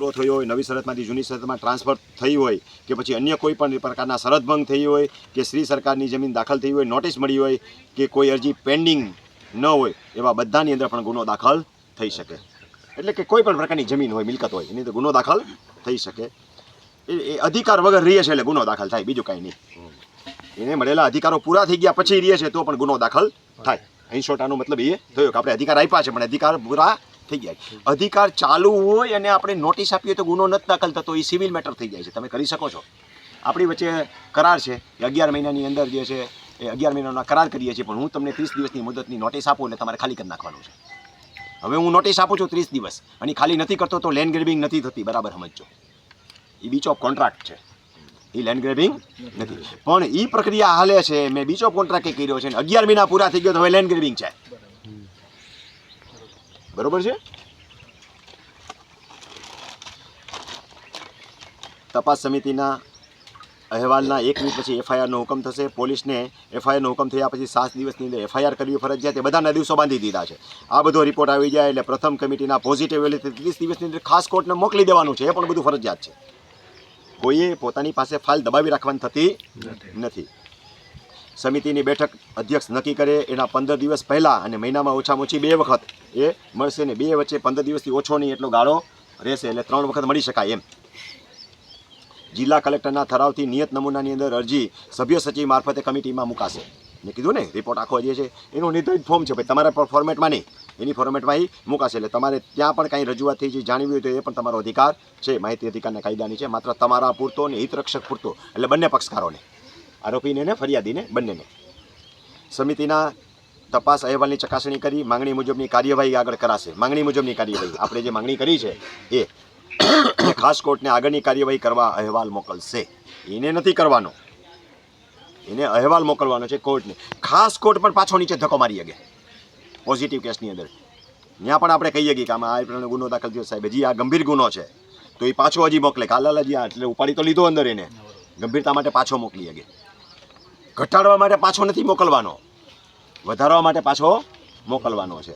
પૂરો થયો હોય, નવી શરતમાંથી જૂની શરતમાં ટ્રાન્સફર થઈ હોય કે પછી અન્ય કોઈ પણ પ્રકારના શરતભંગ થઈ હોય કે શ્રી સરકારની જમીન દાખલ થઈ હોય નોટિસ મળી હોય કે કોઈ અરજી પેન્ડિંગ ન હોય, એવા બધાની અંદર પણ ગુનો દાખલ થઈ શકે. એટલે કે કોઈ પણ પ્રકારની જમીન હોય, મિલકત હોય, એની અંદર ગુનો દાખલ થઈ શકે. એ અધિકાર વગર રહીએ છે એટલે ગુનો દાખલ થાય, બીજું કાંઈ નહીં. એને મળેલા અધિકારો પૂરા થઈ ગયા પછી રહીએ છે તો પણ ગુનો દાખલ થાય. અહીં આનો મતલબ એ થયો કે આપણે અધિકાર આપ્યા છે, પણ અધિકાર પૂરા થઈ ગયા અધિકાર ચાલુ હોય અને આપણે નોટિસ આપીએ તો ગુનો નથી દાખલ થતો, એ સિવિલ મેટર થઈ જાય છે. તમે કરી શકો છો. આપણી વચ્ચે કરાર છે. અગિયાર મહિનાની અંદર જે છે, એ અગિયાર મહિનાના કરાર કરીએ છીએ, પણ હું તમને ત્રીસ દિવસની મુદતની નોટિસ આપું એટલે તમારે ખાલી કરી નાખવાનું છે. હવે હું નોટિસ આપું છું ત્રીસ દિવસ અને ખાલી નથી કરતો તો લેન્ડ ગ્રેબિંગ નથી થતી. બરાબર, સમજજો. એ બીચ ઓફ કોન્ટ્રાક્ટ છે. એ લેન્ડ ગ્રેબિંગ નથી. પણ એ પ્રક્રિયા હાલે છે. મેં બીજો કોન્ટ્રાક્ટ કર્યો છે અગિયાર મહિના પૂરા થઈ ગયો તો હવે લેન્ડ ગ્રેબિંગ છે. બરોબર છે? તપાસ સમિતિના અહેવાલના એક વીક પછી એફઆઈઆરનો હુકમ થશે. પોલીસને એફઆઈઆરનો હુકમ થયા પછી સાત દિવસની અંદર એફઆઈઆર કરવી ફરજિયાત એ બધાના દિવસો બાંધી દીધા છે. આ બધો રિપોર્ટ આવી જાય એટલે પ્રથમ કમિટીના પોઝિટિવ એટલે ત્રીસ દિવસની અંદર ખાસ કોર્ટને મોકલી દેવાનું છે. એ પણ બધું ફરજિયાત છે. કોઈએ પોતાની પાસે ફાઇલ દબાવી રાખવાની થતી નથી. સમિતિની બેઠક અધ્યક્ષ નક્કી કરે એના પંદર દિવસ પહેલાં અને મહિનામાં ઓછામાં ઓછી બે વખત એ મળશે ને બે વચ્ચે પંદર દિવસથી ઓછો નહીં એટલો ગાળો રહેશે એટલે ત્રણ વખત મળી શકાય એમ. જિલ્લા કલેક્ટરના ઠરાવથી નિયત નમૂનાની અંદર અરજી સભ્ય સચિવ મારફતે કમિટીમાં મુકાશે. મેં કીધું ને રિપોર્ટ આખો જે છે. એનું નિર્ધારિત ફોર્મ છે, ભાઈ, તમારા ફોર્મેટમાં નહીં. એની ફોર્મેટમાં એ મુકાશે. એટલે તમારે ત્યાં પણ કાંઈ રજૂઆત થઈ છે જાણવી હોય તો એ પણ તમારો અધિકાર છે, માહિતી અધિકારના કાયદાની છે. માત્ર તમારા પૂરતો ને હિતરક્ષક પૂરતો. એટલે બંને પક્ષકારોને. આરોપીને ને ફરિયાદીને બંનેને. સમિતિના તપાસ અહેવાલની ચકાસણી કરી માંગણી મુજબની કાર્યવાહી આગળ કરાશે. માંગણી મુજબની કાર્યવાહી. આપણે જે માંગણી કરી છે એ ખાસ કોર્ટને આગળની કાર્યવાહી કરવા અહેવાલ મોકલશે. એને નથી કરવાનો. એને અહેવાલ મોકલવાનો છે કોર્ટને. ખાસ કોર્ટ પણ પાછો નીચે ધક્કો મારી શકે. પોઝિટિવ કેસની અંદર. ત્યાં પણ આપણે કહીએ કે આમાં આ પ્રમાણે ગુનો દાખલ થયો સાહેબ, હજી આ ગંભીર ગુનો છે. તો એ પાછો હજી મોકલે. કાલાલ હજી આ એટલે ઉપાડી તો લીધો અંદર એને. ગંભીરતા માટે પાછો મોકલી શકે. ઘટાડવા માટે પાછો નથી મોકલવાનો. વધારવા માટે પાછો મોકલવાનો છે.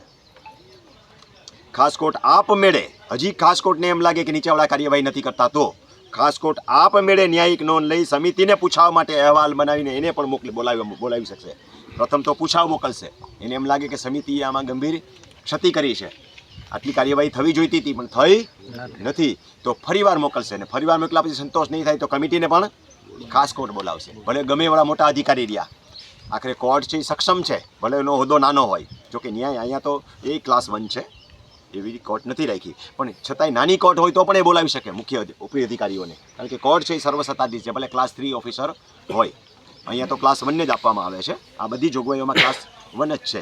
ખાસ કોર્ટ આપ મેળે. હજી ખાસ કોર્ટને એમ લાગે કે નીચેવાળા કાર્યવાહી નથી કરતા તો. ખાસ કોર્ટ આપ મેળે ન્યાયિક નોંધ લઈ સમિતિને પૂછાવા માટે અહેવાલ બનાવીને એને પણ મોકલી બોલાવી બોલાવી શકશે. પ્રથમ તો પૂછાવ મોકલશે. એને એમ લાગે કે સમિતિએ આમાં ગંભીર ક્ષતિ કરી છે. આટલી કાર્યવાહી થવી જોઈતી હતી પણ થઈ નથી. તો ફરીવાર મોકલશે ને ફરીવાર મોકલા પછી સંતોષ નહીં થાય તો કમિટીને પણ ખાસ કોર્ટ બોલાવશે. ભલે ગમે એવા મોટા અધિકારી રહ્યા. આખરે કોર્ટ છે એ સક્ષમ છે. ભલે એનો હોદ્દો નાનો હોય. જોકે ન્યાય અહીંયા તો એ ક્લાસ વન છે. એવી કોર્ટ નથી રાખી. પણ છતાંય નાની કોર્ટ હોય તો પણ એ બોલાવી શકે મુખ્ય ઉપરી અધિકારીઓને. કારણ કે કોર્ટ છે એ સર્વસત્તાધીશ છે. ભલે ક્લાસ થ્રી ઓફિસર હોય. અહીંયા તો ક્લાસ વનને જ આપવામાં આવે છે. આ બધી જોગવાઈઓમાં ક્લાસ વન જ છે.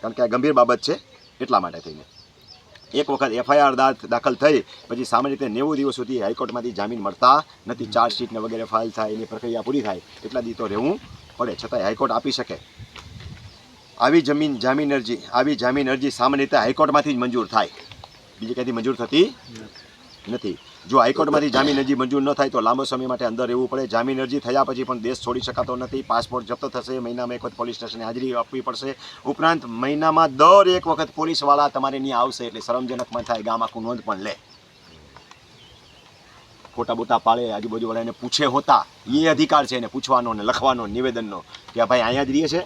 કારણ કે આ ગંભીર બાબત છે એટલા માટે થઈને. એક વખત એફઆઈઆર દાખલ થઈ, પછી સામાન્ય રીતે નેવું દિવસ સુધી હાઈકોર્ટમાંથી જામીન મળતા નથી. ચાર્જશીટને વગેરે ફાઇલ થાય, એની પ્રક્રિયા પૂરી થાય, એટલા દી તો રહેવું પડે. છતાંય હાઈકોર્ટ આપી શકે. આવી જમીન, જામીન અરજી, આવી જામીન અરજી સામાન્ય રીતે હાઈકોર્ટમાંથી જ મંજૂર થાય. બીજી ક્યાંથી મંજૂર થતી નથી. જો હાઈકોર્ટમાંથી જામીન અરજી મંજૂર ન થાય તો લાંબો સમય માટે અંદર રહેવું પડે. જામીન અરજી થયા પછી પણ દેશ છોડી શકાતો નથી. પાસપોર્ટ જપ્ત થશે. મહિનામાં એક વખત પોલીસ સ્ટેશને હાજરી આપવી પડશે. ઉપરાંત મહિનામાં દર એક વખત પોલીસવાળા તમારે ત્યાં આવશે એટલે શરમજનક પણ થાય. ગામ આખું નોંધ પણ લે. ખોટા બોટા પાડે. આજુબાજુવાળાને પૂછે હોતા. એ અધિકાર છે એને પૂછવાનો ને લખવાનો નિવેદનનો કે ભાઈ અહીંયા જ રહીએ છે?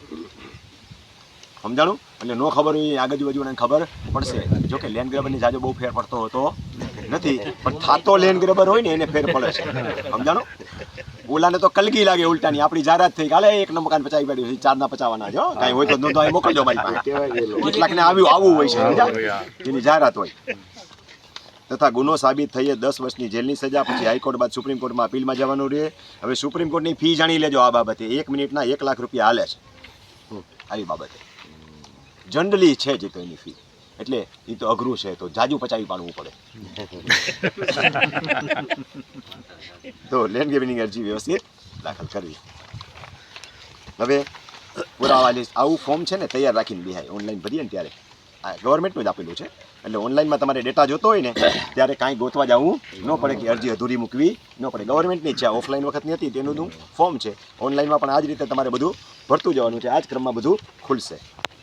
સમજાણું? એટલે નો ખબર હોય આગળ બાજુને ખબર પડશે. જો કે લેન્ડ ગ્રેબરની જાજો બહુ ફેર પડતો હોતો. નથી પણ થાતો લેન ગ્રેબર હોય ને એને ફેર પડે છે. સમજાણો? ઓલાને તો કલગી લાગે ઉલટાની આપણી જાહેરાત થઈ કાલે એક નંબર કાન પચાવી પડ્યું ચાર ના પચાવવાના જો કાંઈ હોય તો નોંધવા મોકલજો મારી પાસે. કેટલાકને આવ્યું આવું હોય છે? એની જાહેરાત હોય. તથા ગુનો સાબિત થઈએ દસ વર્ષની જેલની સજા પછી હાઈકોર્ટ બાદ સુપ્રીમ કોર્ટમાં અપીલમાં જવાનું રહે. હવે સુપ્રીમ કોર્ટની ફી જાણી લેજો આ બાબતે. એક મિનિટના એક લાખ રૂપિયા હાલે છે. આવી બાબતે. જનરલી છે જે તો એની ફી. એટલે એ તો અઘરું છે, તો જાજુ પચાવી પાડવું પડે. તો લેન્ડ ગેમિંગ અરજી વ્યવસ્થિત દાખલ કરવી. હવે પુરાવા લિસ્ટ આવું ફોર્મ છે ને, તૈયાર રાખીને બિહાય. ઓનલાઈન ભરીએ ને ત્યારે. આ ગવર્મેન્ટનું જ આપેલું છે. એટલે ઓનલાઈનમાં તમારે ડેટા જોતો હોય ને, ત્યારે કાંઈ ગોતવા જવું ન પડે કે અરજી અધૂરી મૂકવી ન પડે. ગવર્મેન્ટની છે ઓફલાઈન વખતની હતી, તેનું ફોર્મ છે. ઓનલાઈનમાં પણ આ જ રીતે તમારે બધું ભરતું જવાનું છે. આ જ ક્રમમાં બધું ખુલશે.